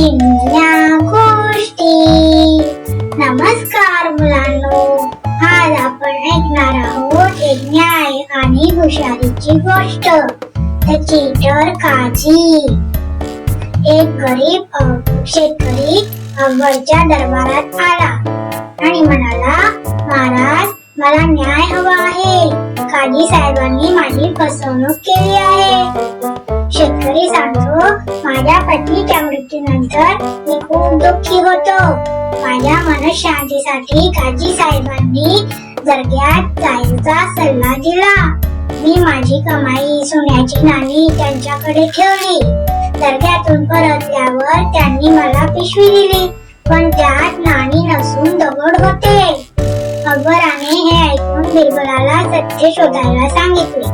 चिमण्या गोष्टी. नमस्कार मुलांनो. आज आपण ऐकणार आहोत एक न्याय आणि हुशारीची गोष्ट. The काजी एक गरीब शेतकरी अकबरच्या दरबारात आला आणि म्हणाला महाराज मला न्याय हवा आहे. काजी साहेबांनी माझी फसवणूक केली आहे. शेतकरी सांगतो माझ्या पत्नीच्या मृत्यूनंतर मी खूप दुःखी होतो. माझ्या मनशांतीसाठी काजी साहेबांनी जरग्यात जायचा सल्ला दिला. मी माझी कमाई सोन्याची नाणी त्यांच्याकडे ठेवली. दर्ग्यातून परतल्यावर त्यांनी मला पिशवी दिली पण त्यात नाणी नसून दगड होते. अकबराने हे ऐकून बिरबलाला सत्य शोधायला सांगितले.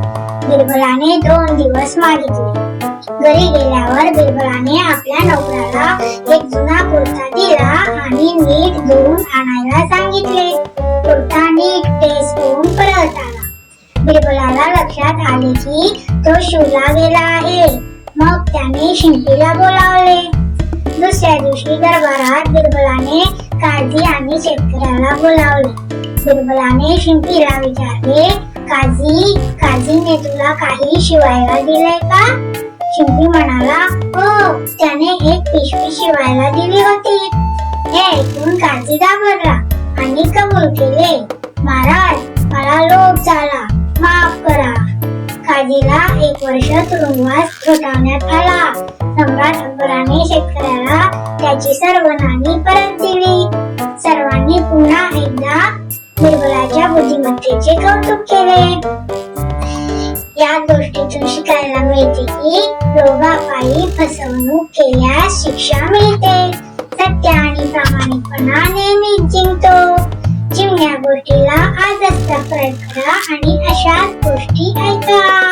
बिरबलाने दोन दिवस मागितले. घरी गेल्यावर बिरबलाने आपल्या नवऱ्याला एक जुना कुर्ता दिला आणि नीट धुवून आणायला सांगितले. कुर्ता नीट टेस होऊन परत आला. बिरबलाला लक्षात आले की तो शिवला गेला आहे. मग त्याने शिंपीला बोलावले. दुसऱ्या दिवशी दरबारात बिरबलाने काझी आणि शेतकऱ्याला बोलावले. बिरबलाने शिंपीला विचारले काझी काझीने तुला काही शिवायला दिलंय का? शिंपी म्हणाला. हो त्याने एक पिशवी शिवायला दिली होती. हे ऐकून काझी घाबरला आणि कबूल केले. महाराज मला लोभ झाला. माफ करा. काजीला एक वर्ष तुरुंगवास ठोठावण्यात आला. सम्राट अकबराने शेतकऱ्याला त्याची सर्व नाणी परत दिली. सर्वांनी पुन्हा एकदा निर्मलाच्या बुद्धिमत्तेचे कौतुक केले. या गोष्टीतून शिकायला मिळते की लोभापायी फसवणूक केल्यास शिक्षा मिळते. सत्य आणि प्रामाणिकपणा नेहमीच जिंकतो. चिमण्या गोष्टीला आजच सबस्क्राईब करा आणि अशाच गोष्टी ऐका.